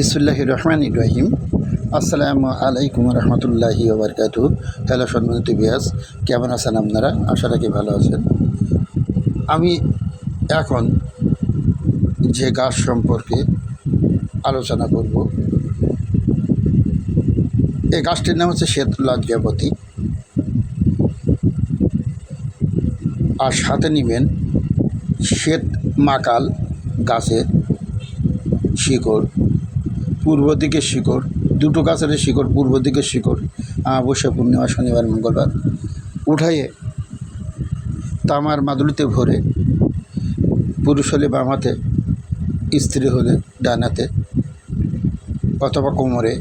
বিসমুল্লাহ রহমান ইব্রাহিম আসসালামু আলাইকুম রহমতুল্লাহি ওবরকাত হ্যালো সম্মানিত বিয়াস কেমন আছেন আপনারা? আশা রাখি ভালো আছেন। আমি এখন যে গাছ সম্পর্কে আলোচনা করব, এই গাছটির নাম হচ্ছে শ্বেত লজ্জাপতি। আর সাথে নেবেন শ্বেত মাকাল গাছের শিকড়। পূর্ব দিকের শিকড়, দুটো গাছের শিকড় পূর্ব দিকের শিকড় অবশ্যই পূর্ণিমা শনিবার, মঙ্গলবার। উঠাইয়ে তামার মাদুলিতে ভরে পুরুষ হলে বামাতে স্ত্রী হলে ডানাতে অথবা কোমরে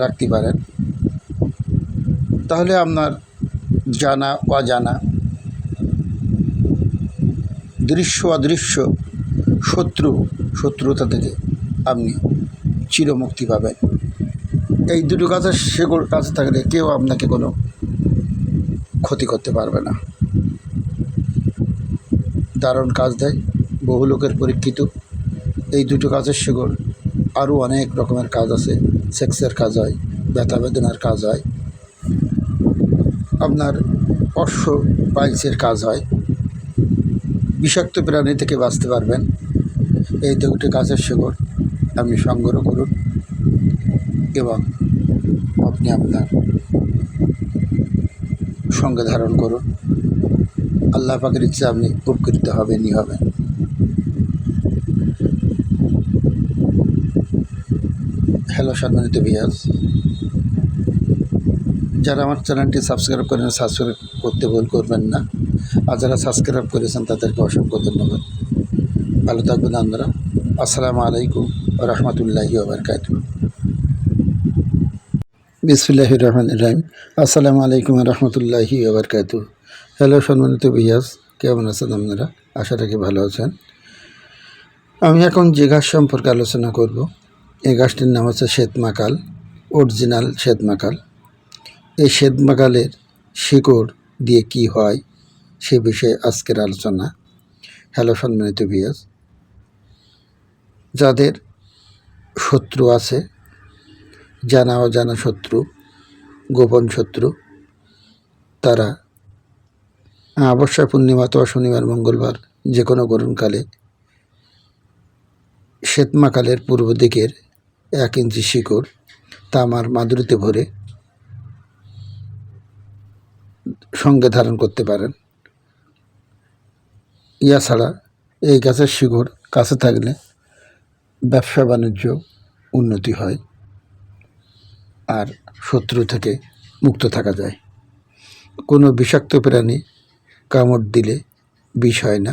রাখতে পারেন। তাহলে আপনার জানা, অজানা দৃশ্য অদৃশ্য শত্রু, শত্রুতা থেকে আপনি চিরমুক্তি পাবেন। এই দুটো গাছের সেগুলো কাছে থাকলে কেউ আপনাকে কোনো ক্ষতি করতে পারবে না। দারুণ কাজ দেয়, বহু লোকের পরীক্ষিত। এই দুটো গাছের শিকড় আরও অনেক রকমের কাজ আছে। সেক্সের কাজ হয়, ব্যথা বেদনার কাজ হয়। আপনার অশ্ব পাইলসের কাজ হয়। বিষাক্ত প্রাণী থেকে বাঁচতে পারবেন। এই দুটি গাছের শিকড় আপনি সংগ্রহ করুন এবং আপনি আপনার সঙ্গে ধারণ করুন। আল্লাহ পাকের ইচ্ছে আপনি উপকৃত হবেনই হবেন। হ্যালো সম্মানিত ভিয়াস যারা আমার চ্যানেলটি সাবস্ক্রাইব করেন, সাবস্ক্রাইব করতে ভুল করবেন না। আর যারা সাবস্ক্রাইব করেছেন, তাদেরকে অসংখ্য ধন্যবাদ। ভালো থাকবেন আপনারা। আসসালামু আলাইকুম। রহমতুল্লাহি ওবরকাত বিসমুল্লাহ রহমান রাহিম। আসসালামু আলাইকুম রহমতুল্লাহি ওবরকাত হ্যালো সম্মানিত ভিয়াস কেমন আছেন আপনারা? আশা রাখি ভালো আছেন। আমি এখন যে গাছ সম্পর্কে আলোচনা করব, এই গাছটির নাম হচ্ছে শ্বেতমাকাল, অরিজিনাল শ্বেতমাকাল। এই শ্বেতমাকালের শিকড় দিয়ে কি হয়, সে বিষয়ে আজকের আলোচনা। হ্যালো সম্মানিত ভিয়াস যাদের শত্রু আছে। জানা অজানা শত্রু, গোপন শত্রু। তারা অবশ্যই পূর্ণিমা অথবা শনিবার, মঙ্গলবার যে কোনো গরমকালে শ্বেতমাকালের পূর্ব দিকের এক ইঞ্চি শিকড় তামার মাদুরিতে ভরে সঙ্গে ধারণ করতে পারেন। ইয়া ছাড়া এই গাছের শিকড় কাছে থাকলে ব্যবসা বাণিজ্য উন্নতি হয় আর শত্রু থেকে মুক্ত থাকা যায়। কোনো বিষাক্ত প্রাণী কামড় দিলে বিষ হয় না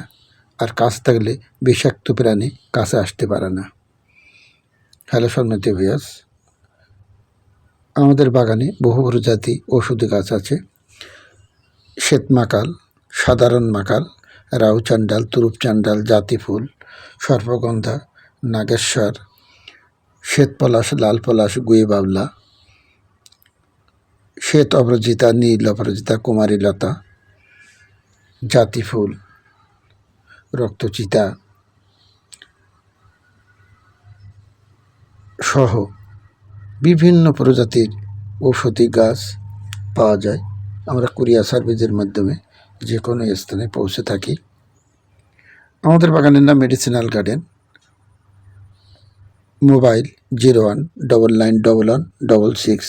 আর কাজ থাকলে বিষাক্ত প্রাণী কাছে আসতে পারে না। হ্যালো সন্ন্যতি ভিয়াস আমাদের বাগানে বহু প্রজাতি ওষুধি গাছ আছে। শ্বেত মাকাল, সাধারণ মাকাল রাউ চান্ডাল তুরুপ চান্ডাল জাতি ফুল সর্পগন্ধা নাগেশ্বর শ্বেত পলাশ লাল পলাশ গুয়ে বাবলা, শ্বেত অপরাজিতা, নীল অপরাজিতা, কুমারী লতা, জাতি ফুল, রক্তচিতা, সহ বিভিন্ন প্রজাতির ঔষধি গাছ পাওয়া যায়। আমরা কুরিয়ার সার্ভিসের মাধ্যমে যে কোনো স্থানে পৌঁছে থাকি। আমাদের বাগানের নাম medicinal garden. Mobile zero one double nine double one double six.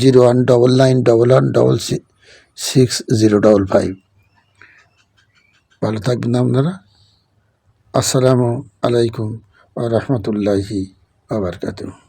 Zero one double nine double one double six zero double five. ভালো থাকবেন আপনারা। আসসালামু আলাইকুম রহমতুল্লাহি আবরকাতুহ